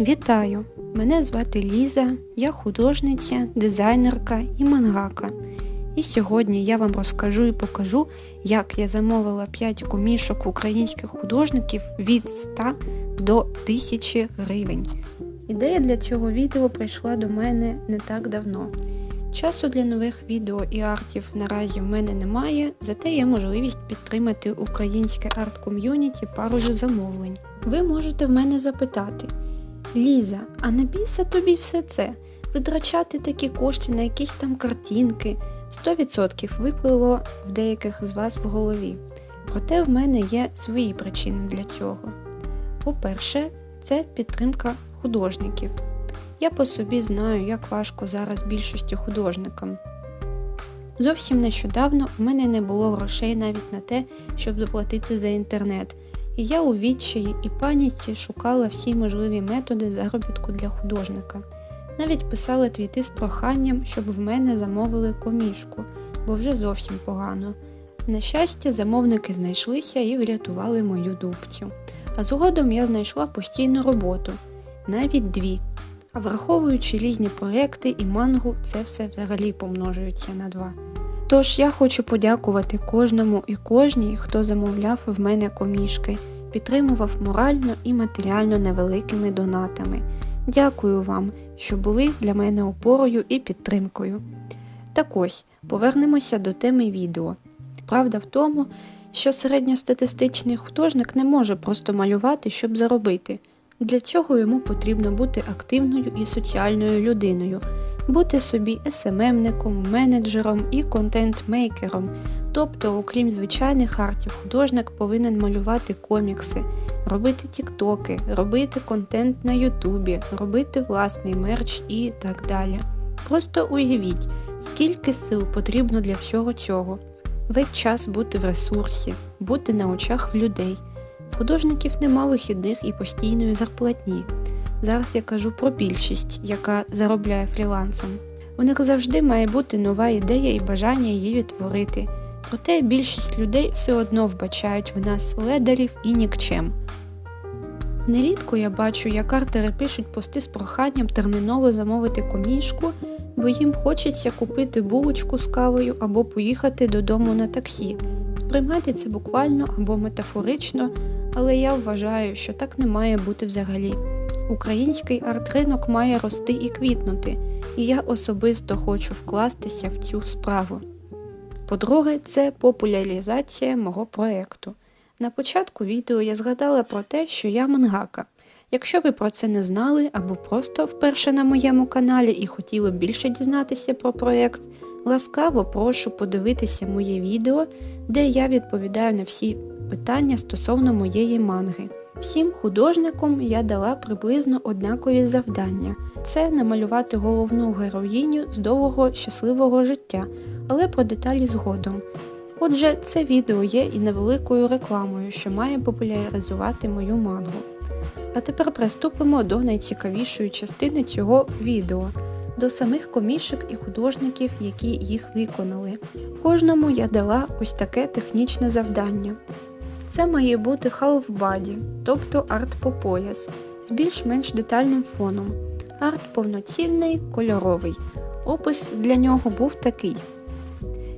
Вітаю! Мене звати Ліза, я художниця, дизайнерка і мангака. І сьогодні я вам розкажу і покажу, як я замовила 5 комішок українських художників від 100 до 1000 гривень. Ідея для цього відео прийшла до мене не так давно. Часу для нових відео і артів наразі в мене немає, зате є можливість підтримати українське арт-ком'юніті парою замовлень. Ви можете в мене запитати: Ліза, а не бійся тобі все це? Витрачати такі кошти на якісь там картинки. 100% виплило в деяких з вас в голові. Проте в мене є свої причини для цього. По-перше, це підтримка художників. Я по собі знаю, як важко зараз більшості художникам. Зовсім нещодавно в мене не було грошей навіть на те, щоб заплатити за інтернет, і я у відчаї і паніці шукала всі можливі методи заробітку для художника. Навіть писала твіти з проханням, щоб в мене замовили комішку, бо вже зовсім погано. На щастя, замовники знайшлися і врятували мою дубцю. А згодом я знайшла постійну роботу, навіть дві. А враховуючи різні проекти і мангу, це все взагалі помножується на два. Тож я хочу подякувати кожному і кожній, хто замовляв в мене комішки, підтримував морально і матеріально невеликими донатами. Дякую вам, що були для мене опорою і підтримкою. Так ось, повернемося до теми відео. Правда в тому, що середньостатистичний художник не може просто малювати, щоб заробити. Для цього йому потрібно бути активною і соціальною людиною, бути собі СММником, менеджером і контент-мейкером. Тобто, окрім звичайних артів, художник повинен малювати комікси, робити тіктоки, робити контент на Ютубі, робити власний мерч і так далі. Просто уявіть, скільки сил потрібно для всього цього. Весь час бути в ресурсі, бути на очах в людей. Художників нема вихідних і постійної зарплатні. Зараз я кажу про більшість, яка заробляє фрілансом. У них завжди має бути нова ідея і бажання її відтворити. Проте більшість людей все одно вбачають в нас ледарів і нікчем. Нерідко я бачу, як артери пишуть пости з проханням терміново замовити комішку, бо їм хочеться купити булочку з кавою або поїхати додому на таксі. Сприймайте це буквально або метафорично, але я вважаю, що так не має бути взагалі. Український арт-ринок має рости і квітнути, і я особисто хочу вкластися в цю справу. По-друге, це популяризація мого проєкту. На початку відео я згадала про те, що я мангака. Якщо ви про це не знали або просто вперше на моєму каналі і хотіли більше дізнатися про проєкт, ласкаво прошу подивитися моє відео, де я відповідаю на всі питання стосовно моєї манги. Всім художникам я дала приблизно однакові завдання: це намалювати головну героїню з довгого щасливого життя, але про деталі згодом. Отже, це відео є і невеликою рекламою, що має популяризувати мою мангу. А тепер приступимо до найцікавішої частини цього відео, до самих комішок і художників, які їх виконали. Кожному я дала ось таке технічне завдання. Це має бути half body, тобто арт по пояс, з більш-менш детальним фоном. Арт повноцінний, кольоровий. Опис для нього був такий.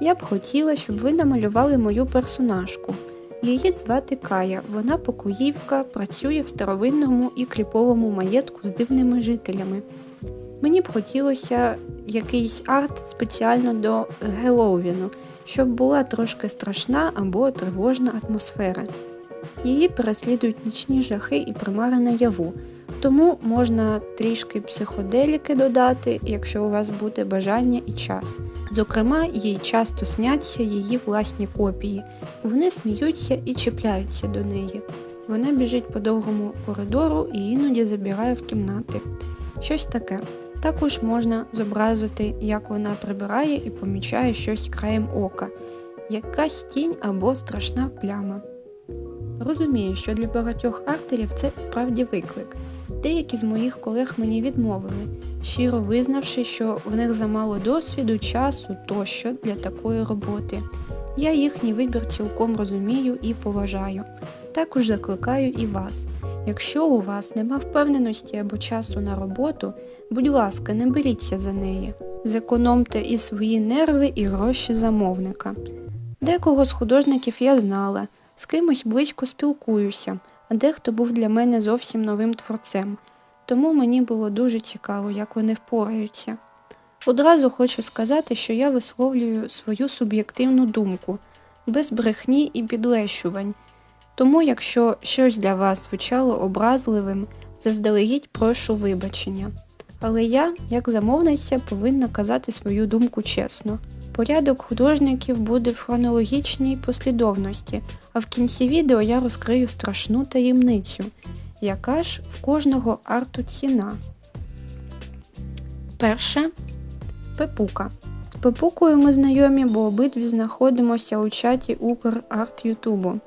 Я б хотіла, щоб ви намалювали мою персонажку. Її звати Кая, вона покоївка, працює в старовинному і кліповому маєтку з дивними жителями. Мені б хотілося якийсь арт спеціально до Геловіну, щоб була трошки страшна або тривожна атмосфера. Її переслідують нічні жахи і примари наяву, тому можна трішки психоделіки додати, якщо у вас буде бажання і час. Зокрема, їй часто сняться її власні копії, вони сміються і чіпляються до неї. Вона біжить по довгому коридору і іноді забігає в кімнати. Щось таке. Також можна зобразити, як вона прибирає і помічає щось краєм ока, якась тінь або страшна пляма. Розумію, що для багатьох артерів це справді виклик. Деякі з моїх колег мені відмовили, щиро визнавши, що в них замало досвіду, часу тощо для такої роботи. Я їхній вибір цілком розумію і поважаю. Також закликаю і вас. Якщо у вас нема впевненості або часу на роботу, будь ласка, не беріться за неї. Зекономте і свої нерви, і гроші замовника. Декого з художників я знала, з кимось близько спілкуюся, а дехто був для мене зовсім новим творцем, тому мені було дуже цікаво, як вони впораються. Одразу хочу сказати, що я висловлюю свою суб'єктивну думку, без брехні і підлещувань. Тому, якщо щось для вас звучало образливим, заздалегідь прошу вибачення. Але я, як замовниця, повинна казати свою думку чесно. Порядок художників буде в хронологічній послідовності, а в кінці відео я розкрию страшну таємницю, яка ж в кожного арту ціна. Перше Пепука. З Пепукою ми знайомі, бо обидві знаходимося у чаті Украрт Ютубу.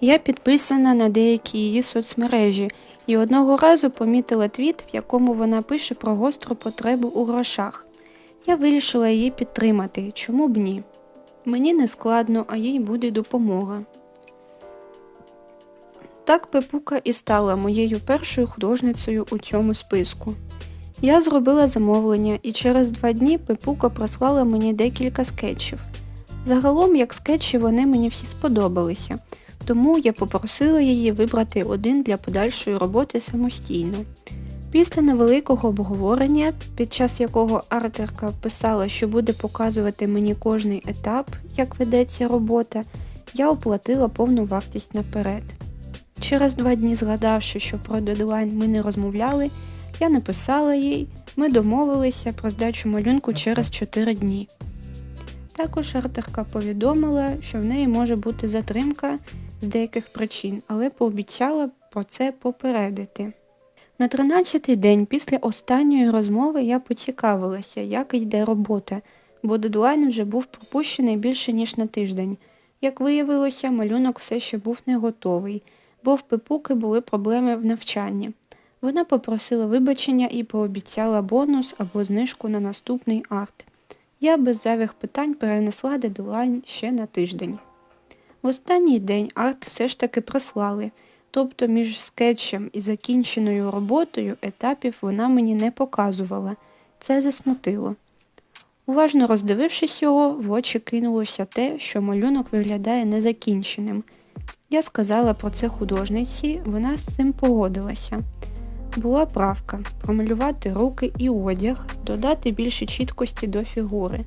Я підписана на деякі її соцмережі і одного разу помітила твіт, в якому вона пише про гостру потребу у грошах. Я вирішила її підтримати, чому б ні. Мені не складно, а їй буде допомога. Так Пепука і стала моєю першою художницею у цьому списку. Я зробила замовлення, і через два дні Пепука прислала мені декілька скетчів. Загалом, як скетчі, вони мені всі сподобалися, тому я попросила її вибрати один для подальшої роботи самостійно. Після невеликого обговорення, під час якого артерка писала, що буде показувати мені кожний етап, як ведеться робота, я оплатила повну вартість наперед. Через два дні, згадавши, що про дедлайн ми не розмовляли, я написала їй, ми домовилися про здачу малюнку через 4 дні. Також артерка повідомила, що в неї може бути затримка з деяких причин, але пообіцяла про це попередити. На 13-й день після останньої розмови я поцікавилася, як йде робота, бо дедлайн вже був пропущений більше ніж на тиждень. Як виявилося, малюнок все ще був не готовий, бо в пепуки були проблеми в навчанні. Вона попросила вибачення і пообіцяла бонус або знижку на наступний арт. Я без зайвих питань перенесла дедлайн ще на тиждень. В останній день арт все ж таки прислали, тобто між скетчем і закінченою роботою етапів вона мені не показувала. Це засмутило. Уважно роздивившись його, в очі кинулося те, що малюнок виглядає незакінченим. Я сказала про це художниці, вона з цим погодилася. Була правка промалювати руки і одяг, додати більше чіткості до фігури.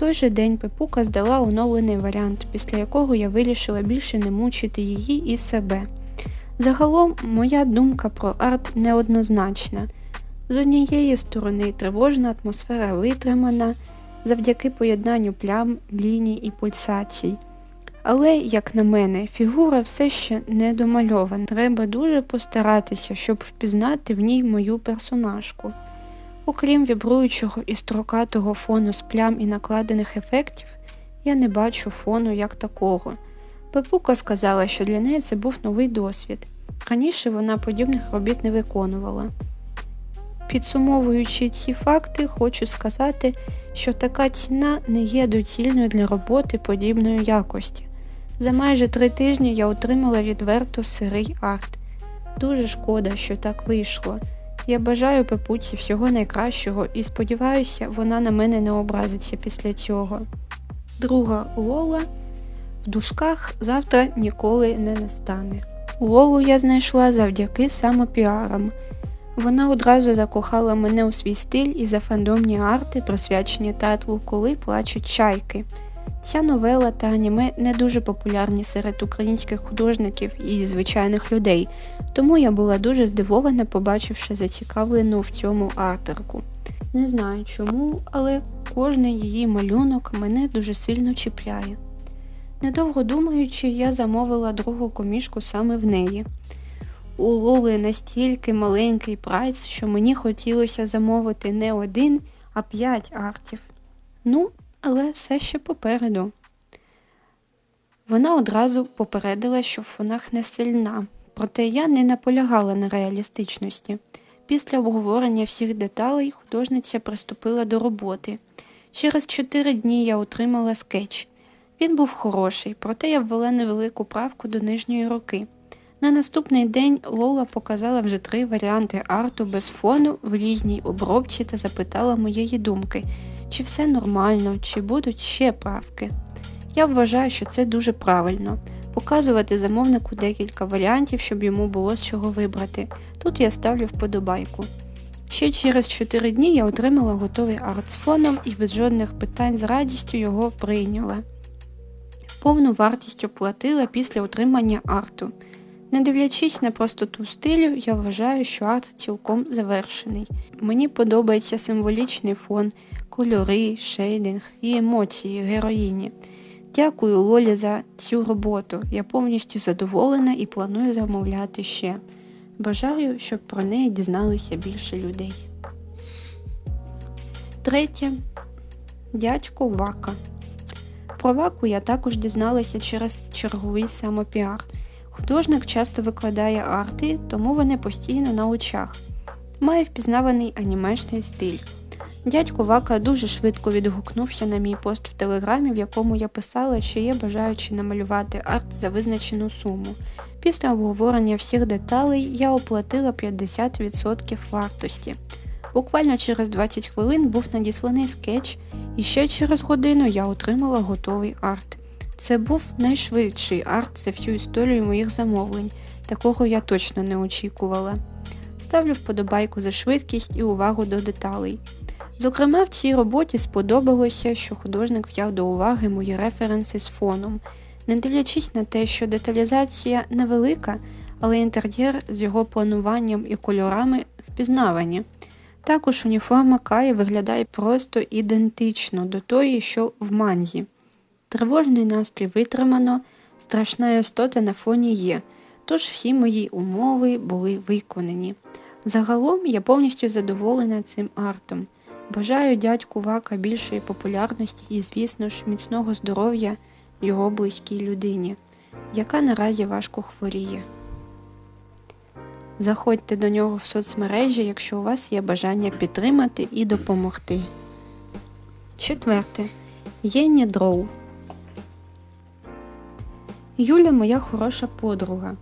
Той же день Пепука здала оновлений варіант, після якого я вирішила більше не мучити її і себе. Загалом, моя думка про арт неоднозначна. З однієї сторони, тривожна атмосфера витримана завдяки поєднанню плям, ліній і пульсацій. Але, як на мене, фігура все ще не домальована. Треба дуже постаратися, щоб впізнати в ній мою персонажку. Окрім вібруючого і строкатого фону з плям і накладених ефектів, я не бачу фону як такого. Пепука сказала, що для неї це був новий досвід. Раніше вона подібних робіт не виконувала. Підсумовуючи ці факти, хочу сказати, що така ціна не є доцільною для роботи подібної якості. За майже три тижні я отримала відверто сирий арт. Дуже шкода, що так вийшло. Я бажаю пепуці всього найкращого і сподіваюся, вона на мене не образиться після цього. Друга Лола в дужках завтра ніколи не настане. Лолу я знайшла завдяки самопіарам. Вона одразу закохала мене у свій стиль і за фандомні арти, присвячені театру, коли плачуть чайки. Ця новела та аніме не дуже популярні серед українських художників і звичайних людей, тому я була дуже здивована, побачивши зацікавлену в цьому артерку. Не знаю чому, але кожний її малюнок мене дуже сильно чіпляє. Недовго думаючи, я замовила другу комішку саме в неї. У Лоли настільки маленький прайс, що мені хотілося замовити не один, а п'ять артів. Ну, але все ще попереду. Вона одразу попередила, що в фонах не сильна, проте я не наполягала на реалістичності. Після обговорення всіх деталей художниця приступила до роботи. Через чотири дні я отримала скетч. Він був хороший, проте я ввела невелику правку до нижньої руки. На наступний день Лола показала вже три варіанти арту без фону в різній обробці та запитала моєї думки, чи все нормально, чи будуть ще правки. Я вважаю, що це дуже правильно показувати замовнику декілька варіантів, щоб йому було з чого вибрати. Тут я ставлю вподобайку. Ще через 4 дні я отримала готовий арт з фоном і без жодних питань з радістю його прийняла. Повну вартість оплатила після отримання арту. Не дивлячись на простоту стилю, я вважаю, що арт цілком завершений. Мені подобається символічний фон, кольори, шейдинг і емоції героїні. Дякую Лолі за цю роботу. Я повністю задоволена і планую замовляти ще. Бажаю, щоб про неї дізналися більше людей. Третє. Дядько Вака. Про Ваку я також дізналася через черговий самопіар. Художник часто викладає арти, тому вони постійно на очах. Має впізнаваний анімешний стиль. Дядько Вака дуже швидко відгукнувся на мій пост в телеграмі, в якому я писала, що є бажаючи намалювати арт за визначену суму. Після обговорення всіх деталей я оплатила 50% вартості. Буквально через 20 хвилин був надісланий скетч, і ще через годину я отримала готовий арт. Це був найшвидший арт за всю історію моїх замовлень, такого я точно не очікувала. Ставлю вподобайку за швидкість і увагу до деталей. Зокрема, в цій роботі сподобалося, що художник взяв до уваги мої референси з фоном, не дивлячись на те, що деталізація невелика, але інтер'єр з його плануванням і кольорами впізнавані. Також уніформа Каї виглядає просто ідентично до тої, що в манзі. Тривожний настрій витримано, страшна істота на фоні є, тож всі мої умови були виконані. Загалом я повністю задоволена цим артом. Бажаю дядьку Вака більшої популярності і, звісно ж, міцного здоров'я його близькій людині, яка наразі важко хворіє. Заходьте до нього в соцмережі, якщо у вас є бажання підтримати і допомогти. Четверте. Єні Дроу. Юля моя хороша подруга.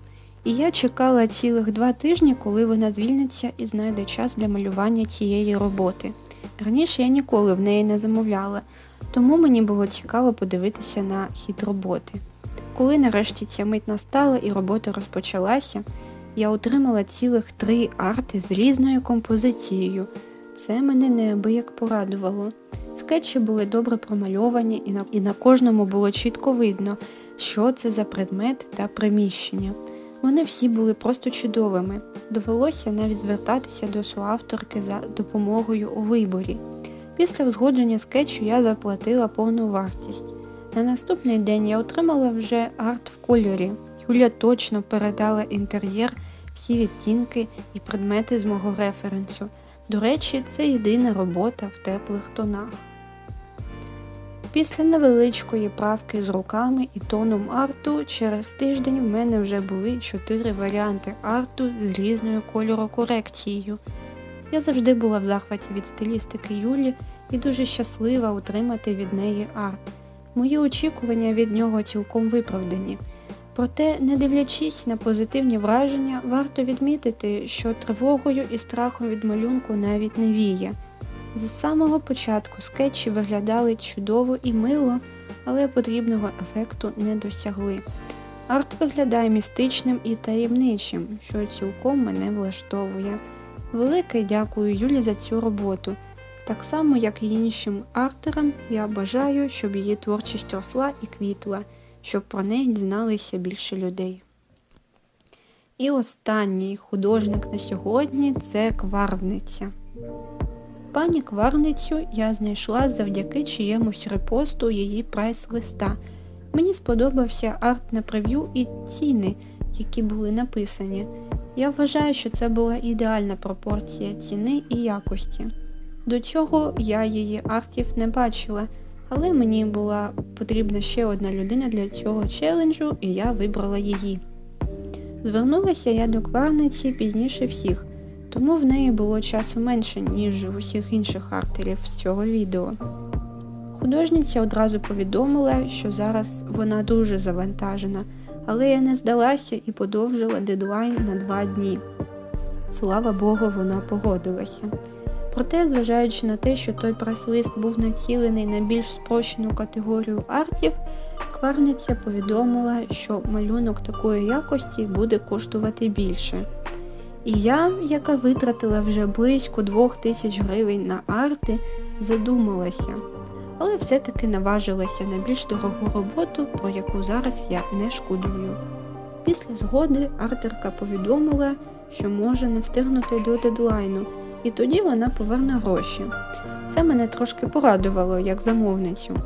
І я чекала цілих два тижні, коли вона звільниться і знайде час для малювання цієї роботи. Раніше я ніколи в неї не замовляла, тому мені було цікаво подивитися на хід роботи. Коли нарешті ця мить настала і робота розпочалася, я отримала цілих три арти з різною композицією. Це мене неабияк порадувало. Скетчі були добре промальовані, і на, і на кожному було чітко видно, що це за предмет та приміщення. Вони всі були просто чудовими. Довелося навіть звертатися до суавторки за допомогою у виборі. Після узгодження скетчу я заплатила повну вартість. На наступний день я отримала вже арт в кольорі. Юля точно передала інтер'єр, всі відтінки і предмети з мого референсу. До речі, це єдина робота в теплих тонах. Після невеличкої правки з руками і тоном арту через тиждень в мене вже були чотири варіанти арту з різною кольорокорекцією. Я завжди була в захваті від стилістики Юлі і дуже щаслива отримати від неї арт. Мої очікування від нього цілком виправдані. Проте, не дивлячись на позитивні враження, варто відмітити, що тривогою і страхом від малюнку навіть не віє. З самого початку скетчі виглядали чудово і мило, але потрібного ефекту не досягли. Арт виглядає містичним і таємничим, що цілком мене влаштовує. Велике дякую Юлі за цю роботу. Так само, як і іншим артерам, я бажаю, щоб її творчість росла і квітла, щоб про неї дізналися більше людей. І останній художник на сьогодні це кварвниця. Пані кварницю я знайшла завдяки чиємусь репосту її прайс-листа. Мені сподобався арт на прев'ю і ціни, які були написані. Я вважаю, що це була ідеальна пропорція ціни і якості. До цього я її артів не бачила, але мені була потрібна ще одна людина для цього челенджу, і я вибрала її. Звернулася я до кварниці пізніше всіх, тому в неї було часу менше, ніж в усіх інших артерів з цього відео. Художниця одразу повідомила, що зараз вона дуже завантажена, Але я не здалася і подовжила дедлайн на два дні. Слава Богу, вона погодилася. Проте, зважаючи на те, що той прес-лист був націлений на більш спрощену категорію артів, кварниця повідомила, що малюнок такої якості буде коштувати більше. І я, яка витратила вже близько двох тисяч гривень на арти, задумалася, але все-таки наважилася на більш дорогу роботу, про яку зараз я не шкодую. Після згоди артерка повідомила, що може не встигнути до дедлайну, і тоді вона поверне гроші. Це мене трошки порадувало як замовницю.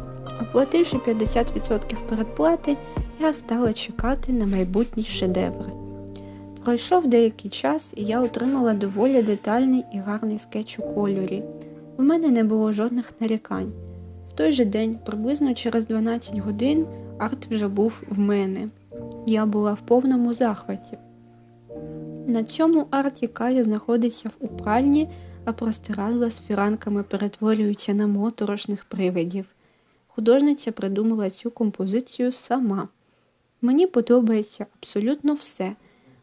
Оплативши 50% передплати, я стала чекати на майбутній шедевр. Пройшов деякий час, і я отримала доволі детальний і гарний скетч у кольорі. У мене не було жодних нарікань. В той же день, приблизно через 12 годин, арт вже був в мене. Я була в повному захваті. На цьому арті Кая знаходиться в упральні, а простирадла з фіранками перетворюються на моторошних привидів. Художниця придумала цю композицію сама. Мені подобається абсолютно все: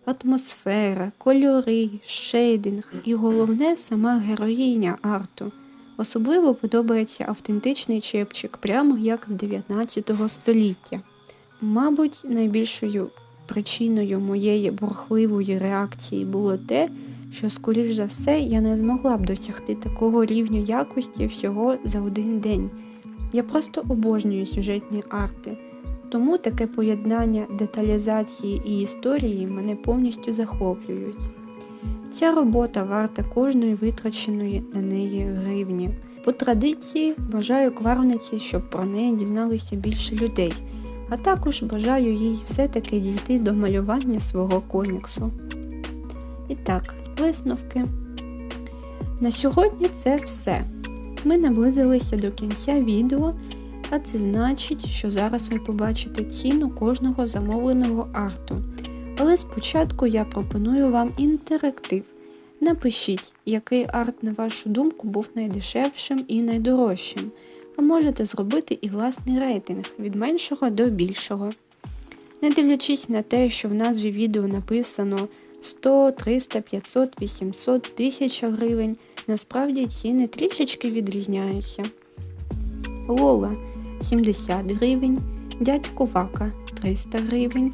атмосфера, кольори, шейдинг і головне сама героїня арту. Особливо подобається автентичний чепчик, прямо як з 19 століття. Мабуть, найбільшою причиною моєї бурхливої реакції було те, що, скоріш за все, я не змогла б досягти такого рівню якості всього за один день. Я просто обожнюю сюжетні арти, тому таке поєднання деталізації і історії мене повністю захоплюють. Ця робота варта кожної витраченої на неї гривні. По традиції бажаю кварниці, щоб про неї дізналися більше людей, а також бажаю їй все-таки дійти до малювання свого коміксу. І так, висновки. На сьогодні це все. Ми наблизилися до кінця відео, а це значить, що зараз ви побачите ціну кожного замовленого арту. Але спочатку я пропоную вам інтерактив. Напишіть, який арт, на вашу думку, був найдешевшим і найдорожчим, а можете зробити і власний рейтинг від меншого до більшого. Не дивлячись на те, що в назві відео написано 100, 300, 500, 800, 1000 гривень, насправді ціни трішечки відрізняються. Лола 70 гривень, дядько Вака 300 гривень,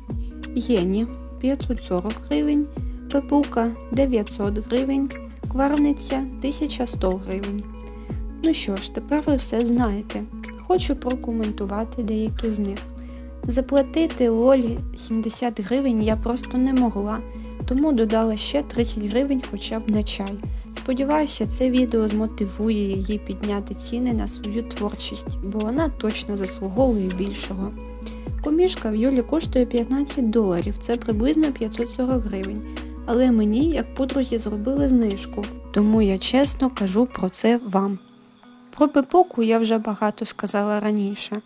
Єні 540 гривень, Пепука 900 гривень, Кварниця 1100 гривень. Ну що ж, тепер ви все знаєте. Хочу прокоментувати деякі з них. Заплатити Лолі 70 гривень я просто не могла, тому додала ще 30 гривень хоча б на чай. Сподіваюся, це відео змотивує її підняти ціни на свою творчість, бо вона точно заслуговує більшого. Комішка в Юлі коштує 15 доларів, це приблизно 540 гривень. Але мені, як подрузі, зробили знижку, тому я чесно кажу про це вам. Про пепоку я вже багато сказала раніше.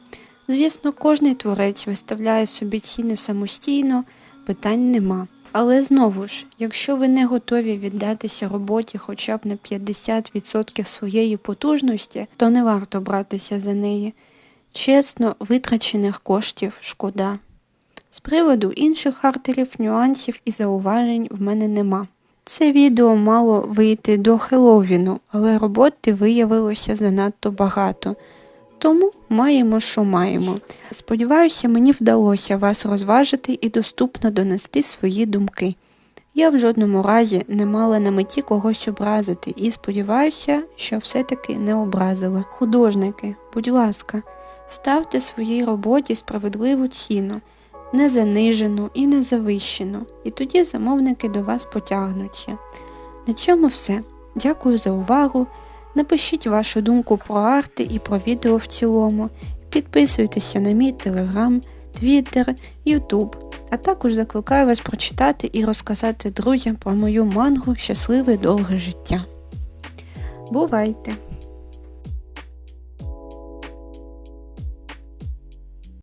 Звісно, кожний творець виставляє собі ціни самостійно, питань нема. Але знову ж, якщо ви не готові віддатися роботі хоча б на 50% своєї потужності, то не варто братися за неї. Чесно, витрачених коштів шкода. З приводу інших артерів, нюансів і зауважень в мене нема. Це відео мало вийти до Хеллоуіну, але роботи виявилося занадто багато. Тому маємо, що маємо. Сподіваюся, мені вдалося вас розважити і доступно донести свої думки. Я в жодному разі не мала на меті когось образити і сподіваюся, що все-таки не образила. Художники, будь ласка, ставте своїй роботі справедливу ціну, не занижену і не завищену, і тоді замовники до вас потягнуться. На цьому все. Дякую за увагу. Напишіть вашу думку про арти і про відео в цілому. Підписуйтеся на мій телеграм, твіттер, ютуб, а також закликаю вас прочитати і розказати друзям про мою мангу щасливе довге життя. Бувайте!